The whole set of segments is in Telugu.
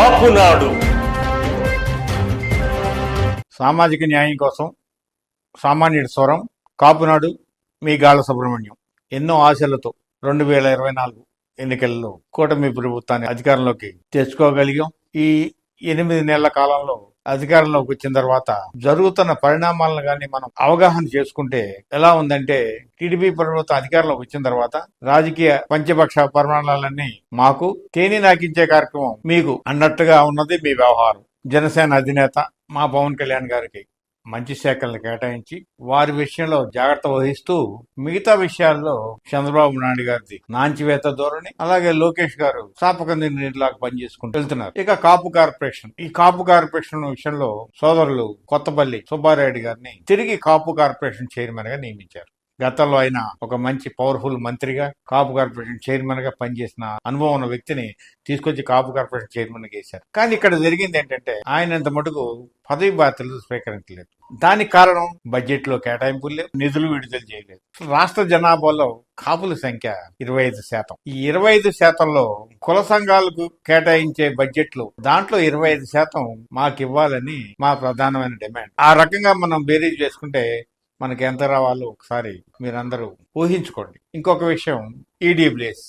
కాపునాడు. సామాజిక న్యాయం కోసం సామాన్యుడి స్వరం కాపునాడు మీ గాళ్ళ సుబ్రహ్మణ్యం. ఎన్నో ఆశలతో రెండు వేల ఇరవై నాలుగు ఎన్నికల్లో కూటమి ప్రభుత్వాన్ని అధికారంలోకి తెచ్చుకోగలిగాం. ఈ ఎనిమిది నెలల కాలంలో అధికారంలోకి వచ్చిన తర్వాత జరుగుతున్న పరిణామాలను కానీ మనం అవగాహన చేసుకుంటే ఎలా ఉందంటే టీడీపీ ప్రభుత్వం అధికారంలోకి వచ్చిన తర్వాత రాజకీయ పంచపక్ష పరిమాణాలన్నీ మాకు తేనె నాకించే కార్యక్రమం మీకు అన్నట్టుగా ఉన్నది మీ వ్యవహారం. జనసేన అధినేత మా పవన్ కళ్యాణ్ గారికి. మంచి శాఖలను కేటాయించి వారి విషయంలో జాగ్రత్త వహిస్తూ మిగతా విషయాల్లో చంద్రబాబు నాయుడు గారిది నాంచివేత ధోరణి అలాగే లోకేష్ గారు సాపకంది నిర్ణీలాగా పనిచేసుకుంటూ వెళ్తున్నారు. ఇక కాపు కార్పొరేషన్. ఈ కాపు కార్పొరేషన్ విషయంలో సోదరులు కొత్తపల్లి సుబ్బారెడ్డి గారిని తిరిగి కాపు కార్పొరేషన్ చైర్మన్గా నియమించారు. గతంలో ఆయన ఒక మంచి పవర్ఫుల్ మంత్రిగా కాపు కార్పొరేషన్ చైర్మన్గా పనిచేసిన అనుభవం ఉన్న వ్యక్తిని తీసుకొచ్చి కాపు కార్పొరేషన్ చైర్మన్గా వేశారు కానీ ఇక్కడ జరిగింది ఏంటంటే ఆయన ఇంత మటుకు పదవి బాధ్యతలు స్వీకరించలేదు. దానికి కారణం బడ్జెట్లో కేటాయింపులు లేవు నిధులు విడుదల చేయలేదు. రాష్ట్ర జనాభాలో కాపుల సంఖ్య ఇరవై ఐదు శాతం. ఈ ఇరవై ఐదు శాతంలో కుల సంఘాలకు కేటాయించే బడ్జెట్లో దాంట్లో ఇరవై ఐదు శాతం మాకు ఇవ్వాలని మా ప్రధానమైన డిమాండ్. ఆ రకంగా మనం బేరీజ్ చేసుకుంటే మనకి ఎంత రావాలో ఒకసారి మీరందరూ ఊహించుకోండి. ఇంకొక విషయం ఈడబ్ల్యూఎస్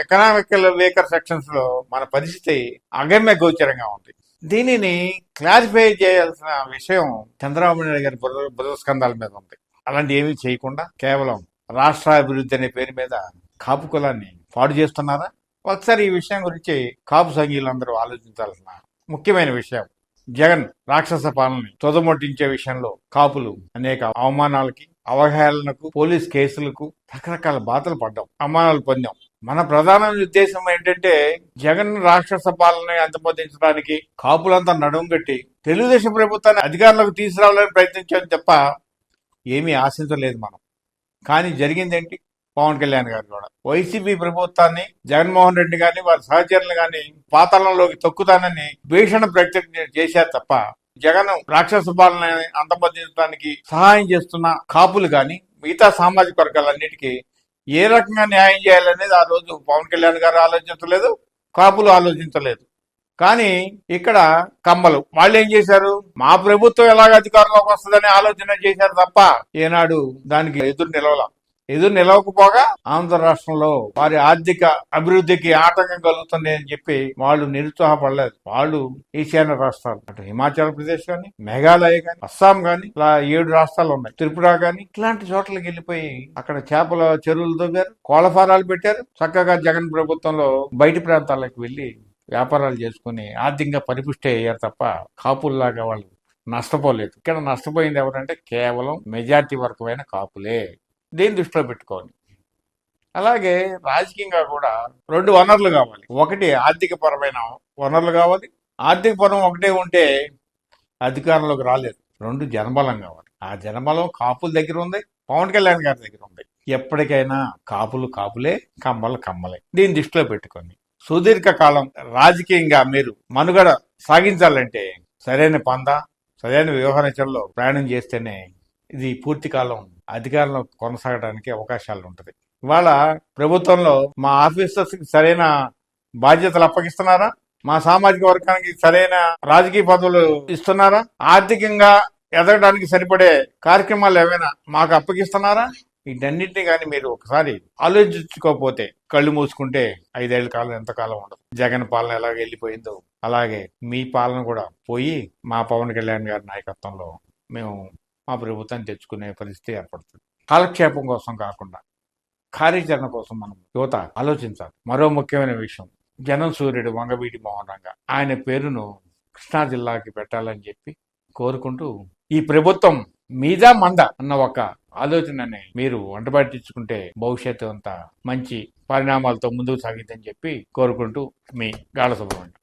ఎకనామికల్ వేకర్ సెక్షన్స్లో మన పరిస్థితి అగమ్య గోచరంగా ఉంది. దీనిని క్లారిఫై చేయాల్సిన విషయం చంద్రబాబు నాయుడు గారి బుధస్కంధాల మీద ఉంది. అలాంటి ఏమీ చేయకుండా కేవలం రాష్ట్ర అభివృద్ధి అనే పేరు మీద కాపు కులాన్ని పాడు చేస్తున్నారా? ఒకసారి ఈ విషయం గురించి కాపు సంఘీయులందరూ ఆలోచించాల్సిన ముఖ్యమైన విషయం. జగన్ రాక్షస పాలనని తొదమొట్టించే విషయంలో కాపులు అనేక అవమానాలకి అవహేళనకు పోలీస్ కేసులకు రకరకాల బాధలు పడ్డాం అవమానాలు పొందాం. మన ప్రధాన ఉద్దేశం ఏంటంటే జగన్ రాక్షస పాలన అంతమొందించడానికి కాపులంతా నడుము కట్టి తెలుగుదేశం ప్రభుత్వాన్ని అధికారంలోకి తీసుకురావాలని ప్రయత్నించాం తప్ప ఏమీ ఆశించలేదు మనం. కానీ జరిగిందేంటి? పవన్ కళ్యాణ్ గారు కూడా. వైసీపీ ప్రభుత్వాన్ని జగన్మోహన్ రెడ్డి గాని వారి సహచరులు గాని పాతాళంలోకి తొక్కుతానని భీషణ ప్రయత్నం చేశారు తప్ప జగన్ రాక్షస పాలన అంతమొందించడానికి సహాయం చేస్తున్న కాపులు గాని మిగతా సామాజిక వర్గాలన్నిటికీ ఏ రకంగా న్యాయం చేయాలనేది ఆ రోజు పవన్ కళ్యాణ్ గారు ఆలోచించలేదు కాపులు ఆలోచించలేదు. కానీ ఇక్కడ కమ్మలు. వాళ్ళు ఏం చేశారు? మా ప్రభుత్వం ఎలాగ అధికారంలోకి వస్తుందని ఆలోచన చేశారు తప్ప ఏనాడు దానికి ఎదురు నిలవలా. ఎదురు నిలవకపోగా ఆంధ్ర రాష్ట్రంలో వారి ఆర్థిక అభివృద్ధికి ఆటంకం కలుగుతుంది అని చెప్పి వాళ్ళు నిరుత్సాహపడలేదు. వాళ్ళు ఈశాన్య రాష్ట్రాలు. అటు హిమాచల్ ప్రదేశ్ కానీ మేఘాలయ కానీ అస్సాం కానీ ఇలా ఏడు రాష్ట్రాలు ఉన్నాయి. త్రిపుర కానీ ఇట్లాంటి చోట్లకి వెళ్ళిపోయి అక్కడ చేపల చెరువులు తవ్వారు కోళ్ళ ఫారాలు పెట్టారు. చక్కగా జగన్ ప్రభుత్వంలో బయటి ప్రాంతాలకు వెళ్ళి వ్యాపారాలు చేసుకుని ఆర్థికంగా పరిపుష్టి అయ్యారు తప్ప కాపుల్లాగా వాళ్ళు నష్టపోలేదు. ఇక్కడ నష్టపోయింది ఎవరంటే కేవలం మెజార్టీ వర్గమైన కాపులే. దీన్ని దృష్టిలో పెట్టుకోవాలి. అలాగే రాజకీయంగా కూడా రెండు వనరులు కావాలి. ఒకటి ఆర్థిక పరమైన వనరులు కావాలి. ఆర్థిక పరం ఒకటే ఉంటే అధికారంలోకి రాలేదు. రెండు జనబలం కావాలి. ఆ జనబలం కాపుల దగ్గర ఉంది పవన్ కళ్యాణ్ గారి దగ్గర ఉంది. ఎప్పటికైనా కాపులు కాపులే కమ్మలు కమ్మలే. దీన్ని దృష్టిలో పెట్టుకొని సుదీర్ఘ కాలం రాజకీయంగా మీరు మనుగడ సాగించాలంటే సరైన పంద సరైన వ్యవహారంలో ప్రయాణం చేస్తేనే ఇది పూర్తి కాలం అధికారంలో కొనసాగడానికి అవకాశాలు ఉంటుంది ఇవాళ ప్రభుత్వంలో మా ఆఫీసర్స్కి సరైన బాధ్యతలు అప్పగిస్తున్నారా? మా సామాజిక వర్గానికి సరైన రాజకీయ పదవులు ఇస్తున్నారా? ఆర్థికంగా ఎదగడానికి సరిపడే కార్యక్రమాలు ఏమైనా మాకు అప్పగిస్తున్నారా? వీటన్నింటినీ కానీ మీరు ఒకసారి ఆలోచించుకోకపోతే కళ్ళు మూసుకుంటే ఐదేళ్ళ కాలం ఎంతకాలం ఉండదు. జగన్ పాలన ఎలాగ వెళ్ళిపోయిందో అలాగే మీ పాలన కూడా పోయి మా పవన్ కళ్యాణ్ గారి నాయకత్వంలో మేము మా ప్రభుత్వాన్ని తెచ్చుకునే పరిస్థితి ఏర్పడుతుంది. కాలక్షేపం కోసం కాకుండా కార్యాచరణ కోసం మనం యువత ఆలోచించాలి. మరో ముఖ్యమైన విషయం జనం సూర్యుడు వంగవీటి మోహన్ రంగ ఆయన పేరును కృష్ణా జిల్లాకి పెట్టాలని చెప్పి కోరుకుంటూ ఈ ప్రభుత్వం మీద మంద అన్న ఒక ఆలోచనని మీరు వంటబట్టించుకుంటే భవిష్యత్తు అంతా మంచి పరిణామాలతో ముందుకు సాగిద్దని చెప్పి కోరుకుంటూ మీ గాఢ Subrahmanyam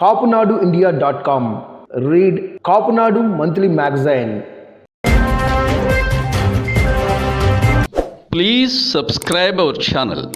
KaupunaduIndia.com. Read Kaupunadu Monthly Magazine. Please subscribe our channel.